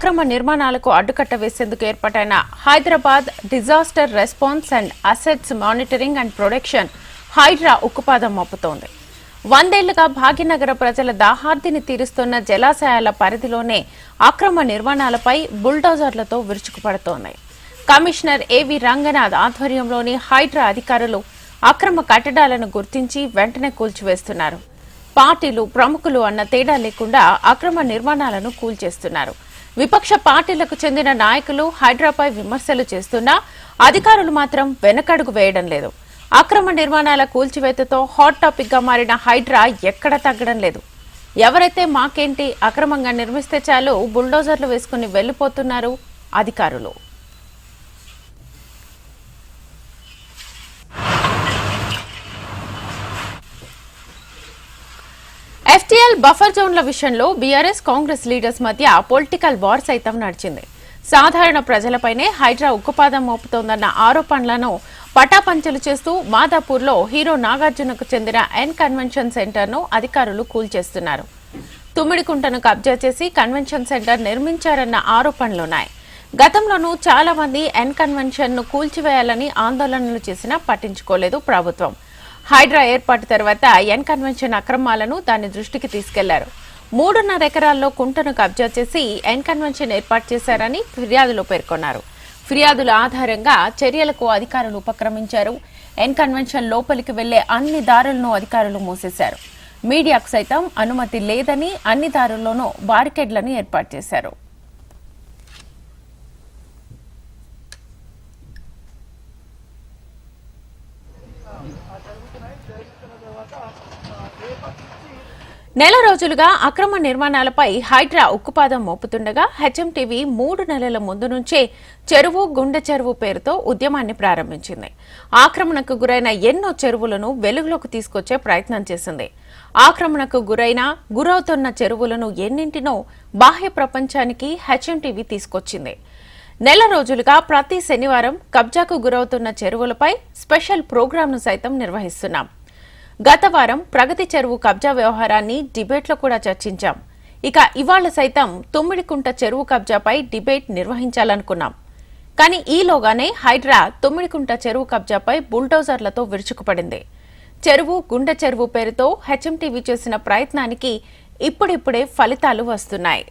అక్రమ నిర్మాణాలకు అడ్డుకట్ట వేసేందుకు ఏర్పాటైన Hyderabad disaster response and assets monitoring and production HYDRAA ఉక్కుపాదం మోపుతోంది. వందేళ్ళుగా భాగ్యనగర ప్రజల దాహార్తిని తీరుస్తున్న జలాశయాల పరిధిలోనే అక్రమ నిర్మాణాలపై బుల్డోజర్లతో విరుచుకుపడుతోంది. కమిషనర్ ఏవి రంగనాథ్ ఆధ్వర్యంలోని హైడ్రా అధికారులు అక్రమ కట్టడాలను గుర్తించి వెంటనే కూల్చివేస్తున్నారు. పార్టీలు ప్రముఖులు అన్న తేడా లేకుండా అక్రమ నిర్మాణాలను కూల్చేస్తున్నారు. విపక్ష పార్టీలకు చెందిన నాయకులు హైడ్రాపై విమర్శలు చేస్తున్నా అధికారులు మాత్రం వెనకడుగు వేయడం లేదు. అక్రమ నిర్మాణాల కూల్చివేతతో హాట్ టాపిక్గా మారిన హైడ్రా ఎక్కడ తగ్గడం లేదు. ఎవరైతే మాకేంటి అక్రమంగా నిర్మిస్తే చాలు బుల్డోజర్లు వేసుకుని వెళ్ళిపోతున్నారు అధికారులు. ఎఫ్టీఎల్ బఫర్ జోన్ల విషయంలో బీఆర్ఎస్ కాంగ్రెస్ లీడర్స్ మధ్య పొలిటికల్ వార్ సైతం నడిచింది. సాధారణ ప్రజలపైనే హైడ్రా ఉక్కుపాదం మోపుతోందన్న ఆరోపణలను పటాపంచలు చేస్తూ మాదాపూర్లో హీరో నాగార్జునకు చెందిన ఎన్ కన్వెన్షన్ సెంటర్ను అధికారులు కూల్చేస్తున్నారు. తుమ్మిడికుంటను కబ్జా చేసి కన్వెన్షన్ సెంటర్ నిర్మించారన్న ఆరోపణలున్నాయి. గతంలోనూ చాలా మంది ఎన్ కన్వెన్షన్ను కూల్చివేయాలని ఆందోళనలు చేసినా పట్టించుకోలేదు ప్రభుత్వం. హైడ్రా ఏర్పాటు తర్వాత ఎన్ కన్వెన్షన్ అక్రమాలను దాని దృష్టికి తీసుకెళ్ళారు. మూడున్నర ఎకరాల్లో కుంటను కబ్జా చేసి ఎన్ కన్వెన్షన్ ఏర్పాటు చేశారని ఫిర్యాదులో పేర్కొన్నారు. ఫిర్యాదుల ఆధారంగా చర్యలకు అధికారులు ఉపక్రమించారు. ఎన్ కన్వెన్షన్ లోపలికి వెళ్ళే అన్ని దారులను అధికారులు మూసేశారు. మీడియాకు సైతం అనుమతి లేదని అన్ని దారుల్లోనూ బారికేడ్లను ఏర్పాటు చేశారు. నెల రోజులుగా అక్రమ నిర్మాణాలపై హైడ్రా ఉక్కుపాదం మోపుతుండగా హెచ్ఎంటీవీ మూడు నెలల ముందు నుంచే చెరువు గుండె చెరువు పేరుతో ఉద్యమాన్ని ప్రారంభించింది. ఆక్రమణకు గురైన ఎన్నో చెరువులను వెలుగులోకి తీసుకొచ్చే ప్రయత్నం చేసింది. ఆక్రమణకు గురైన గురవుతున్న చెరువులను ఎన్నింటినో బాహ్య ప్రపంచానికి హెచ్ఎంటీవీ తీసుకొచ్చింది. నెల రోజులుగా ప్రతి శనివారం కబ్జాకు గురవుతున్న చెరువులపై స్పెషల్ ప్రోగ్రాంను సైతం నిర్వహిస్తున్నాం. గత వారం ప్రగతి చెరువు కబ్జా వ్యవహారాన్ని డిబేట్లో కూడా చర్చించాం. ఇక ఇవాళ సైతం తొమ్మిడికుంట చెరువు కబ్జాపై డిబేట్ నిర్వహించాలనుకున్నాం. కానీ ఈలోగానే హైడ్రా తొమ్మిడికుంట చెరువు కబ్జాపై బుల్డోజర్లతో విరుచుకుపడింది. చెరువు గుండె చెరువు పేరుతో హెచ్ఎంటీవీ చేసిన ప్రయత్నానికి ఇప్పుడిప్పుడే ఫలితాలు వస్తున్నాయి.